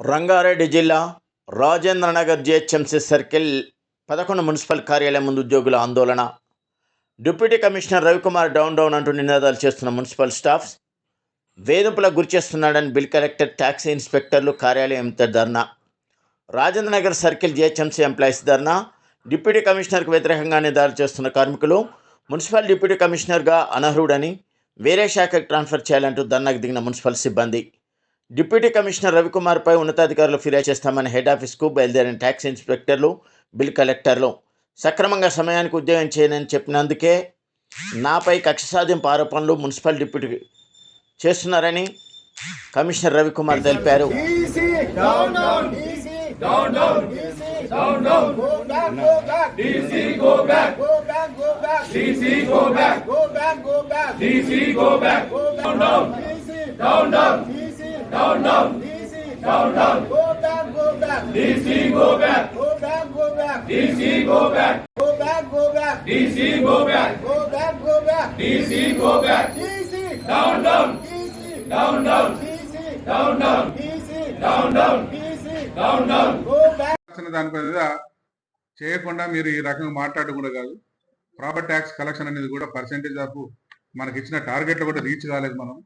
రంగారెడ్డి జిల్లా Rajendranagar GHMC circle పదకొండు municipal కార్యాలయం ముందు ఉద్యోగుల ఆందోళన. Deputy commissioner Ravikumar down down అంటూ నినాదాలు చేస్తున్న మున్సిపల్ స్టాఫ్స్ వేధింపులకు గురి చేస్తున్నాడని బిల్ కలెక్టర్ ట్యాక్సీ ఇన్స్పెక్టర్లు కార్యాలయం dharna. Rajendranagar circle GHMC employees dharna. Deputy కమిషనర్కు వ్యతిరేకంగా నిదాలు చేస్తున్న కార్మికులు మున్సిపల్ డిప్యూటీ కమిషనర్గా అనర్హుడని వేరే శాఖకు ట్రాన్స్ఫర్ చేయాలంటూ ధర్నాకు దిగిన మున్సిపల్ సిబ్బంది. డిప్యూటీ కమిషనర్ రవికుమార్పై ఉన్నతాధికారులు ఫిర్యాదు చేస్తామని హెడ్ ఆఫీస్కు బయలుదేరిన ట్యాక్స్ ఇన్స్పెక్టర్లు బిల్ కలెక్టర్లు సక్రమంగా సమయానికి ఉద్యోగం చేయనని చెప్పినందుకే నాపై కక్ష సాధింపు ఆరోపణలు మున్సిపల్ డిప్యూటీ చేస్తున్నారని కమిషనర్ రవికుమార్ తెలిపారు Easy, down, down, easy, down, down, go back, go back, DC go back. go back, go back, DC go back. go back, go back, DC go back. go back, go back, DC go back. DC Down down. DC, Down down. DC, Down down. DC, Down down. DC, Down down. go back. Collection దాని మీద చేయకుండా మీరు ఈ రకంగా మాట్లాడకుండా కాదు property tax collection అనేది కూడా పర్సెంటేజ్ ఆఫ్ మనకి ఇచ్చిన టార్గెట్లు కూడా రీచ్ కాలేదు మనం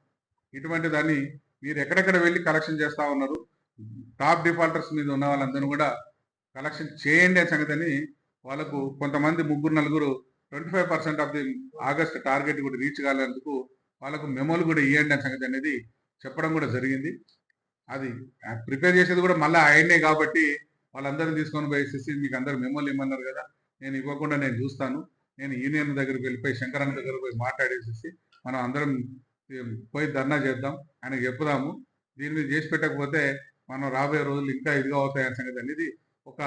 ఇటువంటి దాన్ని మీరు ఎక్కడెక్కడ వెళ్ళి కలెక్షన్ చేస్తా ఉన్నారు టాప్ డిఫాల్టర్స్ మీద ఉన్న వాళ్ళందరూ కూడా కలెక్షన్ చేయండి అనే సంగతిని వాళ్ళకు కొంతమంది ముగ్గురు నలుగురు twenty five percent of the August target కూడా రీచ్ కాలేందుకు వాళ్ళకు మెమోలు కూడా ఇవ్వండి అనే సంగతి అనేది చెప్పడం కూడా జరిగింది. అది ప్రిపేర్ చేసేది కూడా మళ్ళీ ఆయనే కాబట్టి వాళ్ళందరినీ తీసుకొని పోయేసేసి మీకు అందరు మెమోలు ఇమ్మన్నారు కదా నేను ఇవ్వకుండా నేను చూస్తాను. నేను యూనియన్ దగ్గరికి వెళ్ళిపోయి శంకరన్న దగ్గర పోయి మాట్లాడేసేసి మనం అందరం పోయి ధర్నా చేద్దాం ఆయన చెప్పుదాము. దీని మీద చేసి పెట్టకపోతే మనం రాబోయే రోజులు ఇంకా ఇదిగా అవుతాయనే సంగతి అనేది ఒక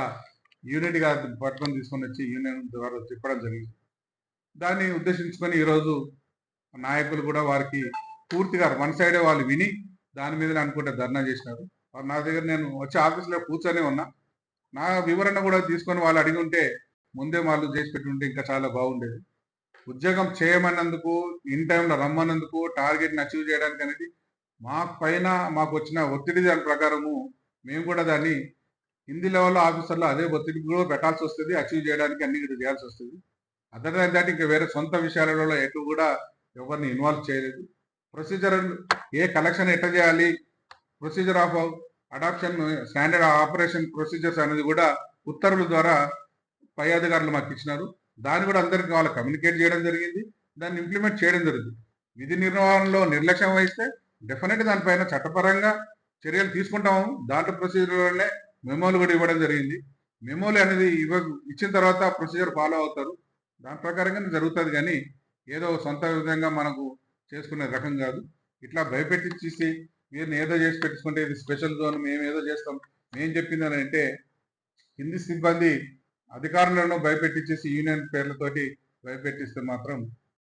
యూనిట్గా పట్టుకొని తీసుకొని వచ్చి యూనియన్ ద్వారా చెప్పడం జరిగింది. దాన్ని ఉద్దేశించుకొని ఈరోజు నాయకులు కూడా వారికి పూర్తిగా వన్ సైడే వాళ్ళు విని దాని మీద అనుకుంటే ధర్నా చేసినారు. నా దగ్గర నేను వచ్చి ఆఫీస్లో కూర్చొని ఉన్నా. నా వివరణ కూడా తీసుకొని వాళ్ళు అడిగి ఉంటే ముందే వాళ్ళు చేసి పెట్టి ఉంటే ఇంకా చాలా బాగుండేది. ఉద్యోగం చేయమన్నందుకు ఇన్ టైంలో రమ్మన్నందుకు టార్గెట్ని అచీవ్ చేయడానికి అనేది మా పైన మాకు వచ్చిన ఒత్తిడి దాని ప్రకారము మేము కూడా దాన్ని హిందీ లెవెల్లో ఆఫీసర్లో అదే ఒత్తిడి కూడా పెట్టాల్సి వస్తుంది అచీవ్ చేయడానికి అన్ని కూడా చేయాల్సి వస్తుంది. అదర్ దాన్ దాట్ ఇంకా వేరే సొంత విషయాలలో ఎటు కూడా ఎవరిని ఇన్వాల్వ్ చేయలేదు. ప్రొసీజర్ ఏ కలెక్షన్ ఎట్లా చేయాలి procedure of adoption standard operation procedures అనేది కూడా ఉత్తర్వుల ద్వారా పై అధికారులు మాకు ఇచ్చినారు. దాన్ని కూడా అందరికి వాళ్ళు కమ్యూనికేట్ చేయడం జరిగింది. దాన్ని ఇంప్లిమెంట్ చేయడం జరిగింది. విధి నిర్వహణలో నిర్లక్ష్యం వహిస్తే డెఫినెట్ దానిపైన చట్టపరంగా చర్యలు తీసుకుంటాము. దాంట్లో ప్రొసీజర్లోనే మెమోలు కూడా ఇవ్వడం జరిగింది. మెమోలు అనేది ఇవ్వ ఇచ్చిన తర్వాత ప్రొసీజర్ ఫాలో అవుతారు. దాని ప్రకారంగానే జరుగుతుంది కానీ ఏదో సొంత విధంగా మనకు చేసుకునే రకం కాదు. ఇట్లా భయపెట్టించేసి మీరు ఏదో చేసి పెట్టుకుంటే ఇది స్పెషల్ జోన్ మేము ఏదో చేస్తాం. మేము చెప్పింది అని అంటే కింది సిబ్బంది అధికారులను భయపెట్టించేసి యూనియన్ పేర్లతోటి భయపెట్టిస్తే మాత్రం